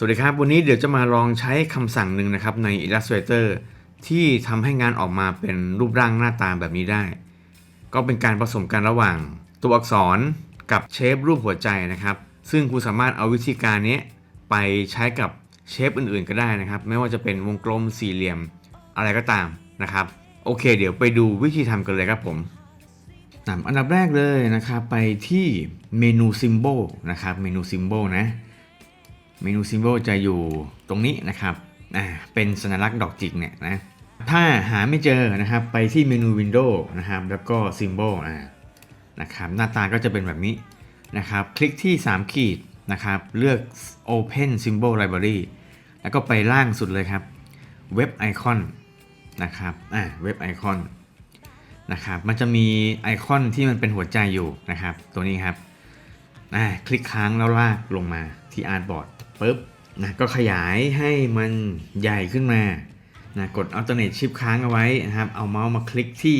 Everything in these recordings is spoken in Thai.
สวัสดีครับ วันนี้เดี๋ยวจะมาลองใช้คำสั่งหนึ่งนะครับใน Illustrator ที่ทำให้งานออกมาเป็นรูปร่างหน้าตาแบบนี้ได้ ก็เป็นการผสมกันระหว่าง ตัวอักษรกับเชฟรูปหัวใจนะครับ ซึ่งคุณสามารถเอาวิธีการนี้ไปใช้กับเชฟอื่นๆก็ได้นะครับ ไม่ว่าจะเป็นวงกลมสี่เหลี่ยมอะไรก็ตามนะครับ โอเค เดี๋ยวไปดูวิธีทำกันเลยครับผมอันดับแรกเลยนะครับไปที่เมนู Symbol นะครับเมนู Symbol นะ เมนู Symbol จะอยู่ตรงนี้นะครับอ่าเป็นสัญลักษณ์ดอกจิกเนี่ยนะถ้าหาไม่เจอนะครับไปที่เมนู Window นะครับแล้วก็ Symbol อ่านะครับหน้าตาก็จะเป็นแบบนี้นะครับคลิกที่ 3 ขีดนะครับเลือก Open Symbol Library แล้วก็ไปล่างสุดเลยครับเว็บไอคอนนะครับอ่าเว็บไอคอนนะครับมันจะมีไอคอนที่มันเป็นหัวใจอยู่นะครับตัวนี้ครับอ่าคลิกค้างแล้วลากลงมาที่อาร์ตบอร์ด ปุ๊บนะก็ขยายให้มันใหญ่ขึ้นมานะกด alternate shift ค้างเอาไว้นะครับ เอาเมาส์มาคลิกที่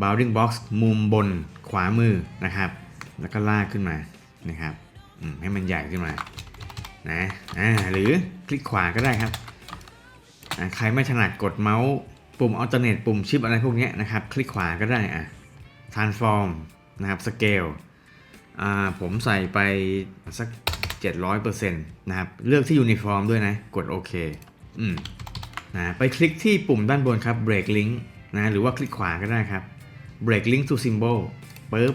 bounding box มุมบนขวามือนะครับ แล้วก็ลากขึ้นมานะครับให้มันใหญ่ขึ้นมานะอ่าหรือคลิกขวาก็ได้ครับอะใครไม่ถนัดกดเมาส์ปุ่ม alternate ปุ่มชิปอะไรพวกนี้นะครับ คลิกขวาก็ได้อะ transform นะครับ scale อ่าผมใส่ไปสัก 700%นะครับเลือกที่ uniform ด้วยนะ กดโอเคอืมนะไปคลิกที่ปุ่มด้านบนครับ break link นะหรือว่าคลิกขวาก็ได้ครับ break link to symbol ปึ๊บ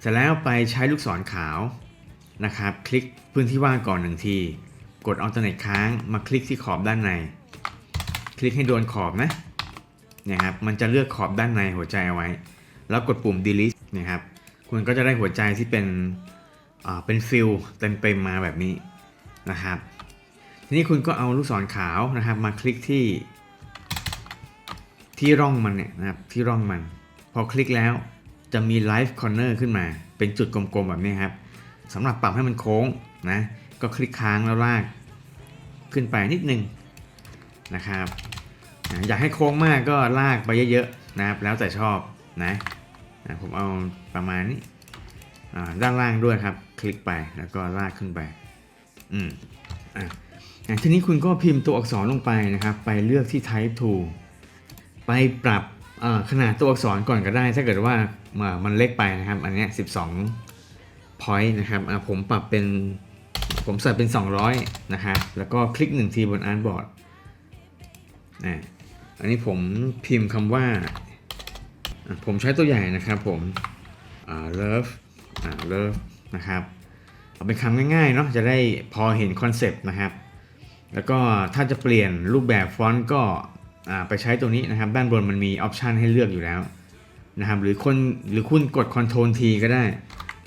เสร็จแล้วไปใช้ลูกศรขาวนะครับ คลิกพื้นที่ว่างก่อนหนึ่งที กด alternate ค้างมาคลิกที่ขอบด้านใน คลิกให้โดนขอบนะนะครับมันจะเลือกขอบด้านในหัวใจเอาไว้ แล้วกดปุ่ม delete นะครับคุณก็จะได้หัวใจที่เป็น เป็นฟิลเต็มเต็มมาแบบนี้นะครับ ทีนี้คุณก็เอาลูกศรขาวนะครับมาคลิกที่ ที่ร่องมันเนี่ยนะครับที่ร่องมัน พอคลิกแล้วจะมี live corner ขึ้นมา เป็นจุดกลมๆแบบนี้ครับสำหรับปรับให้มันโค้งนะก็คลิกค้างแล้วลากขึ้นไปนิดนึงนะครับอยากให้โค้งมากก็ลากไปเยอะๆนะครับ แล้วแต่ชอบนะผมเอาประมาณนี้ ด้านล่างด้วยครับ คลิกไปแล้วก็ลากขึ้นไป อืมอะทีนี้คุณก็พิมพ์ตัวอักษรลงไปนะครับ ไปเลือกที่ type to ไปปรับขนาดตัวอักษรก่อนก็ได้ ถ้าเกิดว่ามันเล็กไปนะครับ อันนี้12 point นะครับอะผมปรับเป็นผมใส่เป็น 200 นะครับแล้วก็คลิกหนึ่งทีบนอาร์ตบอร์ดอะอันนี้ผมพิมพ์คำว่า ผมใช้ตัวใหญ่นะครับผม love อ่า love อ่า love นะครับเอาเป็นคำง่ายๆเนาะจะได้พอเห็นคอนเซปต์นะครับ แล้วก็ถ้าจะเปลี่ยนรูปแบบฟอนต์ก็อ่าไปใช้ตัวนี้นะครับ ด้านบนมันมีออปชันให้เลือกอยู่แล้วนะครับ หรือคนหรือคุณกด Ctrl T ก็ได้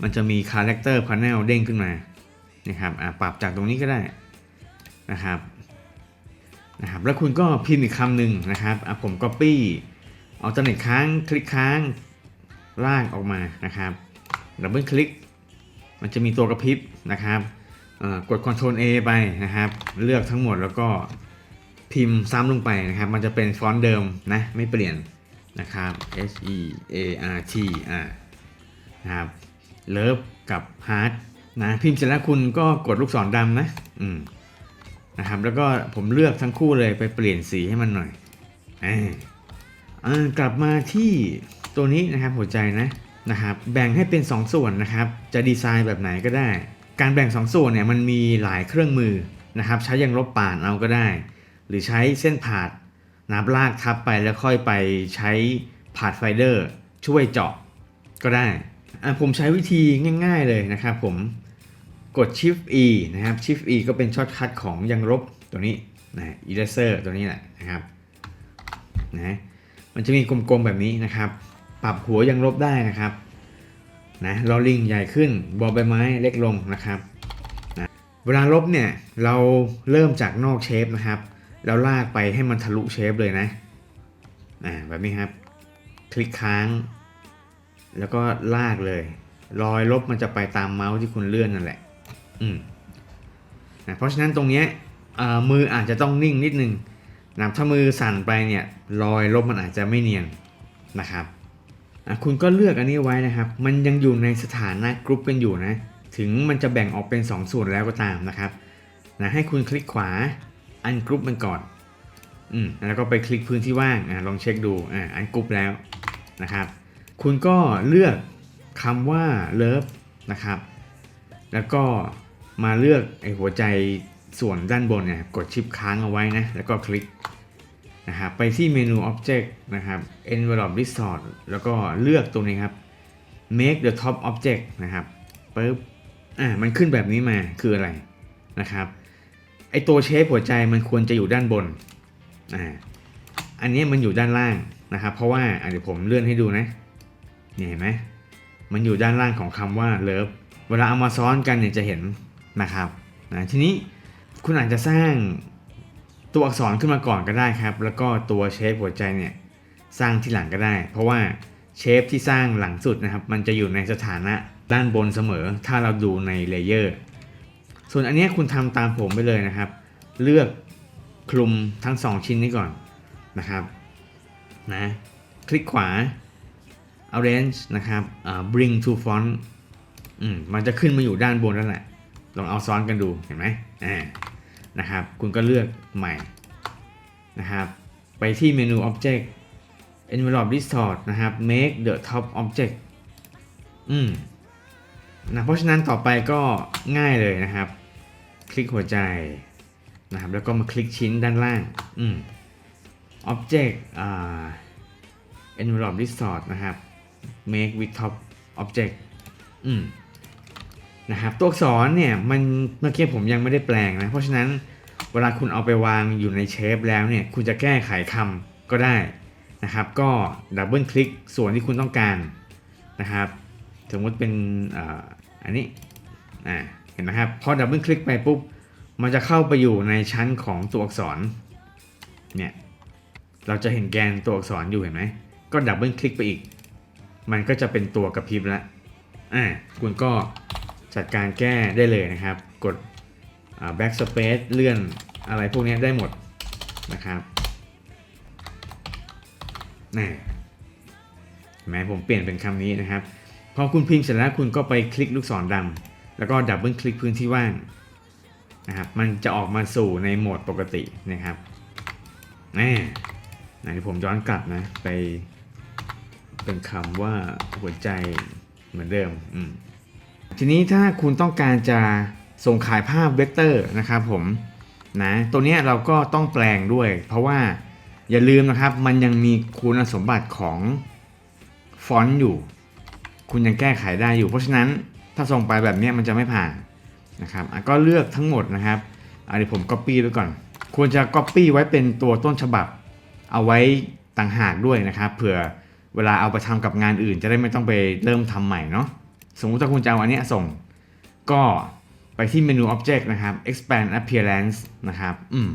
มันจะมี Character Panel เด้งขึ้นมานะครับอ่าปรับจากตรงนี้ก็ได้นะครับนะครับแล้วคุณก็พิมพ์อีกคำหนึ่งนะครับอะผม Copy เอาตำแหน่งค้างคลิกค้างลากออกมานะครับ ดับเบิลคลิกมันจะมีตัวกระพริบนะครับกด Ctrl A ไปนะครับ เลือกทั้งหมดแล้วก็พิมพ์ซ้ำลงไปนะครับ มันจะเป็นฟอนต์เดิมนะไม่เปลี่ยนนะครับ H E A R T อ่านะครับเลิฟกับ Hard นะพิมพ์เสร็จแล้วคุณก็กดลูกศรดำนะอืมนะครับแล้วก็ผมเลือกทั้งคู่เลยไปเปลี่ยนสีให้มันหน่อยออ่ากลับมาที่ตัวนี้นะครับหัวใจนะ นะครับแบ่งให้เป็น 2 ส่วนนะครับ จะดีไซน์แบบไหนก็ได้ การแบ่ง 2 ส่วนเนี่ยมันมีหลายเครื่องมือนะครับ ใช้ยังลบป่านเอาก็ได้ หรือใช้เส้นผ่าดนับลากทับไปแล้วค่อยไปใช้ผ่าดไฟเดอร์ ช่วยเจาะก็ได้อะผมใช้วิธีง่ายๆเลยนะครับผมกด Shift E นะครับ Shift E ก็เป็นช็อตคัทของยังลบตัวนี้นะ Eraser ตัวนี้แหละนะครับนะมันจะมีกลมๆแบบนี้นะครับ ปรับหัวยังลบได้นะครับนะลอลิงใหญ่ขึ้นบอใบไม้เล็กลงนะครับนะเวลาลบเนี่ยเราเริ่มจากนอกเชฟนะครับแล้วลากไปให้มันทะลุเชฟเลยนะอ่าแบบนี้ครับ คลิกค้าง แล้วก็ลากเลยรอยลบมันจะไปตามเมาส์ที่คุณเลื่อนนั่นแหละอืมนะเพราะฉะนั้นตรงเนี้ยอ่อมืออาจจะต้องนิ่งนิดนึงนะถ้ามือสั่นไปเนี่ยรอยลบมันอาจจะไม่เนียนนะครับ คุณก็เลือกอันนี้ไว้นะครับ มันยังอยู่ในสถานะกรุ๊ปกันอยู่นะ ถึงมันจะแบ่งออกเป็น 2 ส่วนแล้วก็ตามนะครับนะให้คุณคลิกขวาอันกรุ๊ปมันก่อนอืมแล้วก็ไปคลิกพื้นที่ว่างอ่าลองเช็คดูอ่าอันกรุ๊ปแล้วนะครับ คุณก็เลือกคำว่า love นะครับ แล้วก็มาเลือกไอหัวใจส่วนด้านบนเนี่ยกดชิปค้างเอาไว้นะ แล้วก็คลิก นะครับไปที่เมนู Object นะครับ Envelope Resort แล้วก็เลือกตรงนี้ครับ Make the top object นะครับปึ๊บอ่ามันขึ้นแบบนี้มาคืออะไรนะครับไอตัวเชฟหัวใจมันควรจะอยู่ด้านบนอ่าอันนี้มันอยู่ด้านล่างนะครับ เพราะว่าเดี๋ยวผมเลื่อนให้ดูนะเนี่ยเห็นไหมมันอยู่ด้านล่างของคำว่า love เวลาเอามาซ้อนกันเนี่ยจะเห็นนะครับนะทีนี้คุณอาจจะสร้าง ตัวอักษรขึ้นมาก่อนก็ได้ครับ แล้วก็ตัวเชฟหัวใจเนี่ยสร้างที่หลังก็ได้ เพราะว่าเชฟที่สร้างหลังสุดนะครับ มันจะอยู่ในสถานะด้านบนเสมอ ถ้าเราดูในเลเยอร์ ส่วนอันนี้คุณทำตามผมไปเลยนะครับ เลือกคลุมทั้ง 2 ชิ้นนี้ก่อนนะครับนะคลิกขวา arrange นะครับอ่า bring to font อืมมันจะขึ้นมาอยู่ด้านบนนั่นแหละ ลองเอาซ้อนกันดูเห็นไหมอ่า นะครับ คุณก็เลือกใหม่นะครับ ไปที่เมนู object envelope distort นะครับ make the top object อืมนะเพราะฉะนั้นต่อไปก็ง่ายเลยนะครับ คลิกหัวใจนะครับ แล้วก็มาคลิกชิ้นด้านล่างอืม object อ่า envelope distort นะครับ make with top object อืม นะครับตัวอักษรเนี่ยมันเมื่อกี้ผมยังไม่ได้แปลงนะเพราะฉะนั้นเวลาคุณเอาไปวางอยู่ในเชฟแล้วเนี่ยคุณจะแก้ไขคำก็ได้นะครับ ก็ดับเบิลคลิกส่วนที่คุณต้องการนะครับสมมติเป็นอ,อันนี้อ่าเห็นไหมครับพอดับเบิลคลิกไปปุ๊บมันจะเข้าไปอยู่ในชั้นของตัวอักษรเนี่ยเราจะเห็นแกนตัวอักษรอยู่เห็นไหมก็ดับเบิลคลิกไปอีก มันก็จะเป็นตัวกระพริบแล้วอ่าคุณก็ จัดการแก้ได้เลยนะครับ กด backspace เลื่อนอะไรพวกนี้ได้หมดนะครับนี่เห็นไหมผมเปลี่ยนเป็นคำนี้นะครับ พอคุณพิมพ์เสร็จแล้วคุณก็ไปคลิกลูกศรดำแล้วก็ดับเบิลคลิกพื้นที่ว่างนะครับ มันจะออกมาสู่ในโหมดปกตินะครับนี่ไหนผมย้อนกลับนะไปเป็นคำว่าหัวใจเหมือนเดิมอืม ทีนี้ถ้าคุณต้องการจะส่งขายภาพเวกเตอร์นะครับผมนะตัวนี้เราก็ต้องแปลงด้วย เพราะว่าอย่าลืมนะครับ มันยังมีคุณสมบัติของฟอนต์อยู่ คุณยังแก้ไขได้อยู่ เพราะฉะนั้นถ้าส่งไปแบบนี้มันจะไม่ผ่านนะครับก็เลือกทั้งหมดนะครับอะเดี๋ยวผม Copy ไว้ก่อน ควรจะ Copy ไว้เป็นตัวต้นฉบับ เอาไว้ต่างหากด้วยนะครับ เผื่อเวลาเอาไปทำกับงานอื่น จะได้ไม่ต้องไปเริ่มทำใหม่เนาะ สมมุติถ้าคุณจะเอาอันนี้ส่ง ก็ไปที่เมนู Object นะครับ Expand Appearance นะครับ อืม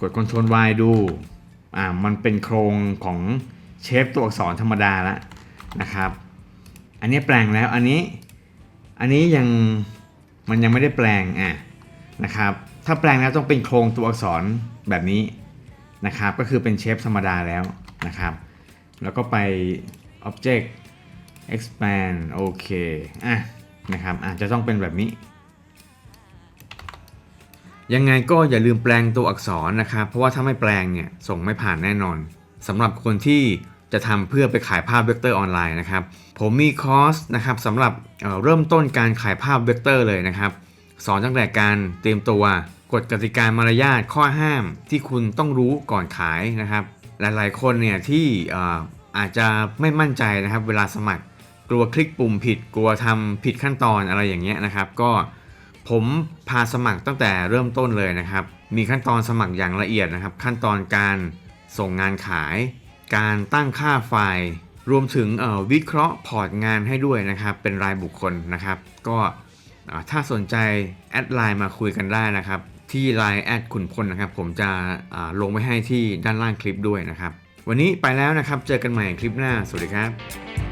กด Ctrl Y ดู อ่า มันเป็นโครงของเชฟตัวอักษรธรรมดาแล้วนะครับ อันนี้แปลงแล้ว อันนี้ อันนี้ยัง มันยังไม่ได้แปลง อะ นะครับ ถ้าแปลงแล้วต้องเป็นโครงตัวอักษรแบบนี้นะครับ ก็คือเป็นเชฟธรรมดาแล้วนะครับ แล้วก็ไป Object expand โอเค อะ นะครับ อาจจะต้องเป็นแบบนี้ ยังไงก็อย่าลืมแปลงตัวอักษรนะครับ เพราะว่าถ้าไม่แปลงเนี่ย ส่งไม่ผ่านแน่นอน สำหรับคนที่จะทำเพื่อไปขายภาพเวกเตอร์ออนไลน์นะครับ ผมมีคอร์สนะครับสำหรับเเริ่มต้นการขายภาพเวกเตอร์เลยนะครับ สอนตั้งแต่การเตรียมตัวกฎกติกามารยาทข้อห้ามที่คุณต้องรู้ก่อนขายนะครับ หลายๆ คนเนี่ยที่อาจจะไม่มั่นใจนะครับ เวลาสมัคร ลัวคลิกปุ่มผิดกลัวทำผิดขั้นตอนอะไรอย่างเงี้ยนะครับ ก็ผมพาสมัครตั้งแต่เริ่มต้นเลยนะครับ มีขั้นตอนสมัครอย่างละเอียดนะครับ ขั้นตอนการส่งงานขาย การตั้งค่าไฟล์ รวมถึงวิเคราะห์พอร์ตงานให้ด้วยนะครับ เป็นรายบุคคลนะครับ ก็ถ้าสนใจแอดไลน์มาคุยกันได้นะครับ ที่ Line แอดขุนพลนะครับ ผมจะลงไว้ให้ที่ด้านล่างคลิปด้วยนะครับ วันนี้ไปแล้วนะครับ เจอกันใหม่คลิปหน้า สวัสดีครับ